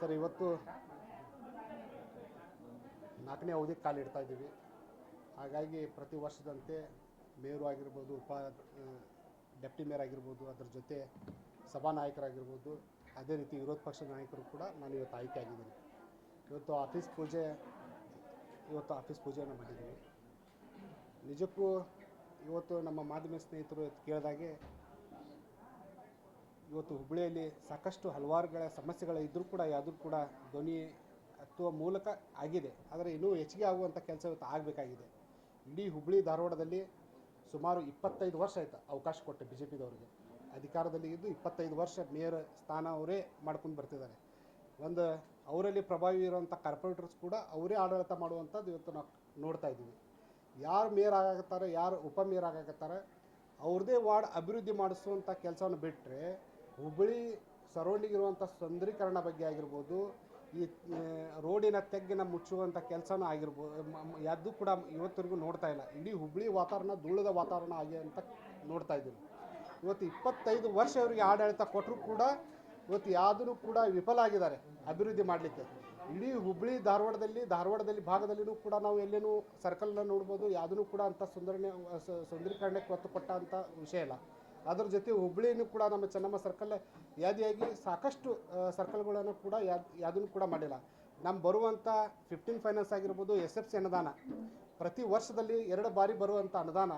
Sir, ಇವತ್ತು ನಾಲ್ಕನೇ ಅವಧಿಗೆ ಕಾಲಿಡ್ತಾ ಇದ್ದೀವಿ. ಹಾಗಾಗಿ ಪ್ರತಿ ವರ್ಷದಂತೆ ಮೇಯರು ಆಗಿರ್ಬೋದು, ಉಪ ಡೆಪ್ಟಿ ಮೇಯರ್ ಆಗಿರ್ಬೋದು, ಅದ್ರ ಜೊತೆ ಸಭಾನಾಯಕರಾಗಿರ್ಬೋದು ಅದೇ ರೀತಿ ವಿರೋಧ ಪಕ್ಷದ ನಾಯಕರು ಕೂಡ ನಾನು ಇವತ್ತು ಆಯ್ಕೆ ಆಗಿದ್ದೀನಿ. ಇವತ್ತು ಆಫೀಸ್ ಪೂಜೆ, ಇವತ್ತು ಆಫೀಸ್ ಪೂಜೆಯನ್ನು ಮಾಡಿದ್ದೀವಿ ನಿಜಕ್ಕೂ ಇವತ್ತು ನಮ್ಮ ಮಾಧ್ಯಮ ಸ್ನೇಹಿತರು ಕೇಳಿದಾಗೆ ಇವತ್ತು ಹುಬ್ಬಳ್ಳಿಯಲ್ಲಿ ಸಾಕಷ್ಟು ಹಲವಾರುಗಳ ಸಮಸ್ಯೆಗಳು ಇದ್ದರೂ ಕೂಡ, ಯಾವುದೂ ಕೂಡ ಧ್ವನಿ ಹತ್ತುವ ಮೂಲಕ ಆಗಿದೆ. ಆದರೆ ಇನ್ನೂ ಹೆಚ್ಚಿಗೆ ಆಗುವಂಥ ಕೆಲಸ ಇವತ್ತು ಆಗಬೇಕಾಗಿದೆ. ಇಡೀ ಹುಬ್ಬಳ್ಳಿ ಧಾರವಾಡದಲ್ಲಿ ಸುಮಾರು ಇಪ್ಪತ್ತೈದು ವರ್ಷ ಆಯಿತು ಅವಕಾಶ ಕೊಟ್ಟೆ ಬಿ ಜೆ ಪಿದವರಿಗೆ ಅಧಿಕಾರದಲ್ಲಿ ಇದ್ದು ಇಪ್ಪತ್ತೈದು ವರ್ಷ ಮೇಯರ್ ಸ್ಥಾನ ಅವರೇ ಮಾಡ್ಕೊಂಡು ಬರ್ತಿದ್ದಾರೆ. ಒಂದು ಅವರಲ್ಲಿ ಪ್ರಭಾವಿ ಇರುವಂಥ ಕಾರ್ಪೊರೇಟರ್ಸ್ ಕೂಡ ಅವರೇ ಆಡಳಿತ ಮಾಡುವಂಥದ್ದು ಇವತ್ತು ನಾವು ನೋಡ್ತಾ ಇದ್ದೀವಿ. ಯಾರು ಮೇಯರ್ ಆಗತ್ತಾರೆ ಯಾರು ಉಪ ಮೇಯರ್ ಆಗಕತ್ತಾರೆ, ಅವ್ರದ್ದೇ ವಾರ್ಡ್ ಅಭಿವೃದ್ಧಿ ಮಾಡಿಸುವಂಥ ಕೆಲಸವನ್ನು ಬಿಟ್ಟರೆ ಹುಬ್ಬಳ್ಳಿ ಸರೌಂಡಿಂಗ್ ಇರುವಂಥ ಸುಂದರೀಕರಣ ಬಗ್ಗೆ ಆಗಿರ್ಬೋದು, ಈ ರೋಡಿನ ತೆಗ್ಗಿನ ಮುಚ್ಚುವಂಥ ಕೆಲಸನೂ ಆಗಿರ್ಬೋದು ಯಾವುದು ಕೂಡ ಇವತ್ತರೆಗೂ ನೋಡ್ತಾ ಇಲ್ಲ. ಇಡೀ ಹುಬ್ಬಳ್ಳಿ ವಾತಾವರಣ ಧೂಳದ ವಾತಾವರಣ ಆಗಿ ಅಂತ ನೋಡ್ತಾ ಇದ್ದೀನಿ. ಇವತ್ತು ಇಪ್ಪತ್ತೈದು ವರ್ಷ ಅವರಿಗೆ ಆಡಳಿತ ಕೊಟ್ಟರು ಕೂಡ ಇವತ್ತು ಯಾವುದೂ ಕೂಡ ವಿಫಲ ಆಗಿದ್ದಾರೆ ಅಭಿವೃದ್ಧಿ ಮಾಡಲಿಕ್ಕೆ. ಇಡೀ ಹುಬ್ಬಳ್ಳಿ ಧಾರವಾಡದಲ್ಲಿ ಧಾರವಾಡದಲ್ಲಿ ಭಾಗದಲ್ಲಿನೂ ಕೂಡ ನಾವು ಎಲ್ಲೇನೂ ಸರ್ಕಲ್ನ ನೋಡ್ಬೋದು ಯಾವುದೂ ಕೂಡ ಅಂಥ ಸುಂದರಣೆ ಸುಂದರೀಕರಣಕ್ಕೆ ಒತ್ತು ಕೊಟ್ಟಂಥ ವಿಷಯ ಇಲ್ಲ. ಅದ್ರ ಜೊತೆ ಹುಬ್ಳಿನೂ ಕೂಡ ನಮ್ಮ ಚೆನ್ನಮ್ಮ ಸರ್ಕಲ್ ಯಾದಿಯಾಗಿ ಸಾಕಷ್ಟು ಸರ್ಕಲ್ಗಳನ್ನು ಕೂಡ ಯಾದ್ ಯಾವುದನ್ನು ಕೂಡ ಮಾಡಿಲ್ಲ. ನಮ್ಮ ಬರುವಂಥ ಫಿಫ್ಟೀನ್ ಫೈನಾನ್ಸ್ ಆಗಿರ್ಬೋದು ಎಸ್ ಎಫ್ ಸಿ ಅನುದಾನ. ಪ್ರತಿ ವರ್ಷದಲ್ಲಿ ಎರಡು ಬಾರಿ ಬರುವಂಥ ಅನುದಾನ,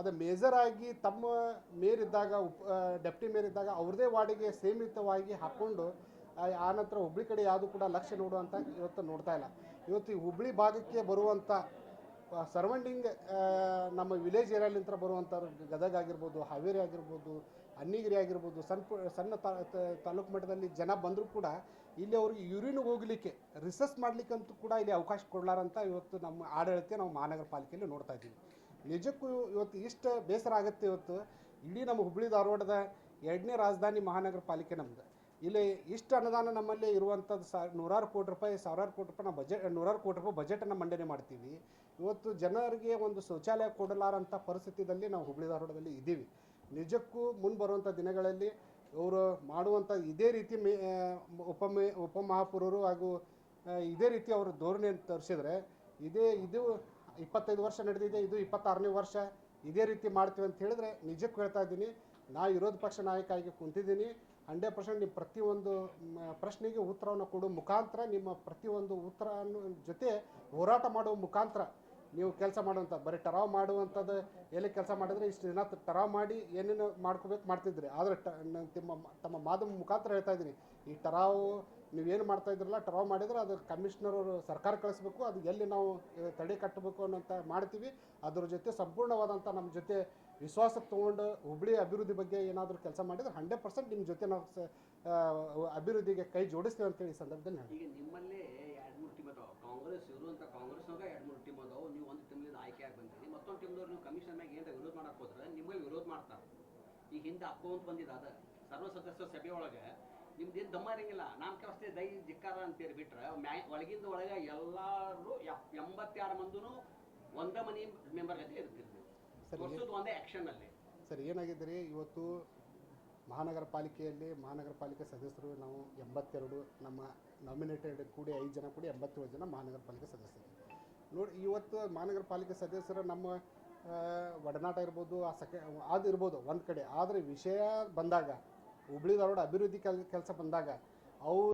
ಅದು ಮೇಜರ್ ಆಗಿ ತಮ್ಮ ಮೇರ್ ಇದ್ದಾಗ ಉಪ್ ಡೆಪ್ಟಿ ಮೇರ್ ಇದ್ದಾಗ ಅವ್ರದ್ದೇ ವಾರ್ಡಿಗೆ ಸೀಮಿತವಾಗಿ ಹಾಕ್ಕೊಂಡು ಆನಂತರ ಹುಬ್ಳಿ ಕಡೆ ಯಾವುದು ಕೂಡ ಲಕ್ಷ್ಯ ನೋಡುವಂಥ ಇವತ್ತು ನೋಡ್ತಾ ಇಲ್ಲ. ಇವತ್ತು ಈ ಹುಬ್ಳಿ ಭಾಗಕ್ಕೆ ಬರುವಂಥ ಸರ್ವಂಡಿಂಗ್ ನಮ್ಮ ವಿಲೇಜ್ ಏರಿಯಾಲಿಂತ ಬರುವಂಥ ಗದಗ ಆಗಿರ್ಬೋದು, ಹಾವೇರಿ ಆಗಿರ್ಬೋದು ಅನ್ನಿಗಿರಿ ಆಗಿರ್ಬೋದು, ಸಣ್ಣ ಸಣ್ಣ ತಾಲೂಕು ಮಟ್ಟದಲ್ಲಿ ಜನ ಬಂದರೂ ಕೂಡ ಇಲ್ಲಿ ಅವ್ರಿಗೆ ಯೂರಿನ್ ಹೋಗ್ಲಿಕ್ಕೆ ರಿಸರ್ಚ್ ಮಾಡಲಿಕ್ಕಂತೂ ಕೂಡ ಇಲ್ಲಿ ಅವಕಾಶ ಕೊಡಲಾರಂತ ಇವತ್ತು ನಮ್ಮ ಆಡಳಿತ ನಾವು ಮಹಾನಗರ ಪಾಲಿಕೆಯಲ್ಲಿ ನೋಡ್ತಾ ಇದ್ದೀವಿ. ನಿಜಕ್ಕೂ ಇವತ್ತು ಇಷ್ಟು ಬೇಸರ ಆಗುತ್ತೆ ಇವತ್ತು. ಇಡೀ ನಮ್ಮ ಹುಬ್ಬಳ್ಳಿ ಧಾರವಾಡದ ಎರಡನೇ ರಾಜಧಾನಿ ಮಹಾನಗರ ಪಾಲಿಕೆ ನಮ್ಮದು ಇಲ್ಲಿ ಇಷ್ಟು ಅನುದಾನ ನಮ್ಮಲ್ಲಿ ಇರುವಂಥದ್ದು ಸಾ ನೂರಾರು ಕೋಟಿ ರೂಪಾಯಿ, ಸಾವಿರಾರು ಕೋಟಿ ರೂಪಾಯಿ ನಾವು ಬಜೆಟ್ ನೂರಾರು ಕೋಟಿ ರೂಪಾಯಿ ಬಜೆಟನ್ನು ಮಂಡನೆ ಮಾಡ್ತೀವಿ. ಇವತ್ತು ಜನರಿಗೆ ಒಂದು ಶೌಚಾಲಯ ಕೊಡಲಾರಂಥ ಪರಿಸ್ಥಿತಿಯಲ್ಲಿ ನಾವು ಹುಬ್ಬಳ್ಳಿ ಧಾರವಾಡದಲ್ಲಿ ಇದ್ದೀವಿ. ನಿಜಕ್ಕೂ ಮುಂದೆ ಬರುವಂಥ ದಿನಗಳಲ್ಲಿ ಅವರು ಮಾಡುವಂಥ ಇದೇ ರೀತಿ ಮೇ ಉಪಮೇ, ಉಪಮಹಾಪುರರು ಹಾಗೂ ಇದೇ ರೀತಿ ಅವರು ಧೋರಣೆಯನ್ನು ತೋರಿಸಿದ್ರೆ ಇದೇ, ಇದು ಇಪ್ಪತ್ತೈದು ವರ್ಷ ನಡೆದಿದೆ, ಇದು ಇಪ್ಪತ್ತಾರನೇ ವರ್ಷ, ಇದೇ ರೀತಿ ಮಾಡ್ತೀವಿ ಅಂತ ಹೇಳಿದ್ರೆ ನಿಜಕ್ಕೂ ಹೇಳ್ತಾ ಇದ್ದೀನಿ. ನಾ ವಿರೋಧ ಪಕ್ಷ ನಾಯಕ ಆಗಿ ಕುಂತಿದ್ದೀನಿ. ಹಂಡ್ರೆಡ್ ಪರ್ಸೆಂಟ್ ನಿಮ್ಮ ಪ್ರತಿಯೊಂದು ಪ್ರಶ್ನೆಗೆ ಉತ್ತರವನ್ನು ಕೊಡೋ ಮುಖಾಂತರ ನಿಮ್ಮ ಪ್ರತಿಯೊಂದು ಉತ್ತರ ಜೊತೆ ಹೋರಾಟ ಮಾಡುವ ಮುಖಾಂತರ ನೀವು ಕೆಲಸ ಮಾಡುವಂಥ ಬರೀ ಟರಾವ್ ಮಾಡುವಂಥದ್ದು, ಎಲ್ಲಿ ಕೆಲಸ ಮಾಡಿದ್ರೆ ಇಷ್ಟು ದಿನ ಟರಾವ್ ಮಾಡಿ ಏನೇನು ಮಾಡ್ಕೋಬೇಕು ಮಾಡ್ತಿದ್ರಿ ಆದರೆ ಟ ತಮ್ಮ ತಮ್ಮ ಮಾಧ್ಯಮ ಮುಖಾಂತರ ಹೇಳ್ತಾ ಇದ್ದೀನಿ. ಈ ಟರಾವು ನೀವೇನು ಮಾಡ್ತಾ ಇದ್ರಲ್ಲ ಟ್ರಾವ್ ಮಾಡಿದ್ರೆ ಅದು ಕಮಿಷನರ್ ಅವರು ಸರ್ಕಾರ ಕಳಿಸ್ಬೇಕು, ಅದು ಎಲ್ಲಿ ನಾವು ತಡೆ ಕಟ್ಟಬೇಕು ಅನ್ನೋಂಥ ಮಾಡ್ತೀವಿ. ಅದ್ರ ಜೊತೆ ಸಂಪೂರ್ಣವಾದಂಥ ನಮ್ಮ ಜೊತೆ ವಿಶ್ವಾಸಕ್ಕೆ ತೊಗೊಂಡು ಹುಬ್ಳಿ ಅಭಿವೃದ್ಧಿ ಬಗ್ಗೆ ಏನಾದರೂ ಕೆಲಸ ಮಾಡಿದ್ರೆ ಹಂಡ್ರೆಡ್ ಪರ್ಸೆಂಟ್ ನಿಮ್ಮ ಜೊತೆ ನಾವು ಅಭಿವೃದ್ಧಿಗೆ ಕೈ ಜೋಡಿಸ್ತೀವಿ ಅಂತೇಳಿ ಈ ಸಂದರ್ಭದಲ್ಲಿ ಹೇಳಿ ಈಗ ನಿಮ್ಮಲ್ಲೇ ಎರಡು ಮೂರು ಟೀಮ್ ಅದಾವ. ಕಾಂಗ್ರೆಸ್ ಇರುವಂತ ಕಾಂಗ್ರೆಸ್ನಾಗ ಎರಡು ಮೂರು ಟೀಮ್ ಅದಾವ. ನೀವು ಒಂದು ಟೀಮ್ಲಿಂದ ಆಯ್ಕೆ ಆಗಿ ಬಂದಿರಿ ಮತ್ತೊಂದು ಟೀಮ್ದವ್ರು ನೀವು ಕಮಿಷನ್ ಮ್ಯಾಗ ಏನಾರ ವಿರೋಧ ಮಾಡಕ್ಕೆ ಹೋದ್ರೆ ನಿಮ್ಮಲ್ಲಿ ವಿರೋಧ ಮಾಡ್ತಾರೆ. ಈ ಹಿಂದೆ ಅಪ್ಪವಂತ ಬಂದಿದ್ದ ಅದ ಸರ್ವ ಸದಸ್ಯ ಸಭೆ ಒಳಗೆ ನಿಮ್ದು ಏನು ದಮ್ಮ ಇರಂಗಿಲ್ಲ. ನಾಮಕೆ ಅಷ್ಟೇ ದೈ ಜಿಕ್ಕಾರ ಅಂತೇಳಿ ಬಿಟ್ರೆ ಮ್ಯಾ ಒಳಗಿಂದ ಒಳಗೆ ಎಲ್ಲರೂ ಎಂಬತ್ತಾರು ಮಂದಿನೂ ಒಂದೇ ಮನಿ ಮೆಂಬರ್ ಜೊತೆ ಇರ್ತಿರ್ತೀವಿ ಸರಿ. ವರ್ಷದ ಒಂದೇ ಆಕ್ಷನ್ ಅಲ್ಲಿ. ಸರ್ ಏನಾಗಿದೆ ರೀ ಇವತ್ತು ಮಹಾನಗರ ಪಾಲಿಕೆಯಲ್ಲಿ ಮಹಾನಗರ ಪಾಲಿಕೆ ಸದಸ್ಯರು ನಾವು ಎಂಬತ್ತೆರಡು ನಮ್ಮ ನಾಮಿನೇಟೆಡ್ ಕೂಡಿ ಐದು ಜನ ಕೂಡಿ ಎಂಬತ್ತೇಳು ಜನ ಮಹಾನಗರ ಪಾಲಿಕೆ ಸದಸ್ಯರು. ನೋಡಿ ಇವತ್ತು ಮಹಾನಗರ ಪಾಲಿಕೆ ಸದಸ್ಯರು ನಮ್ಮ ಒಡನಾಟ ಇರ್ಬೋದು ಆ ಸಕ ಅದು ಇರ್ಬೋದು ಒಂದು ಕಡೆ. ಆದರೆ ವಿಷಯ ಬಂದಾಗ ಹುಬ್ಳಿ ಧಾರವಾಡ ಅಭಿವೃದ್ಧಿ ಕೆಲ್ ಕೆಲಸ ಬಂದಾಗ ಅವು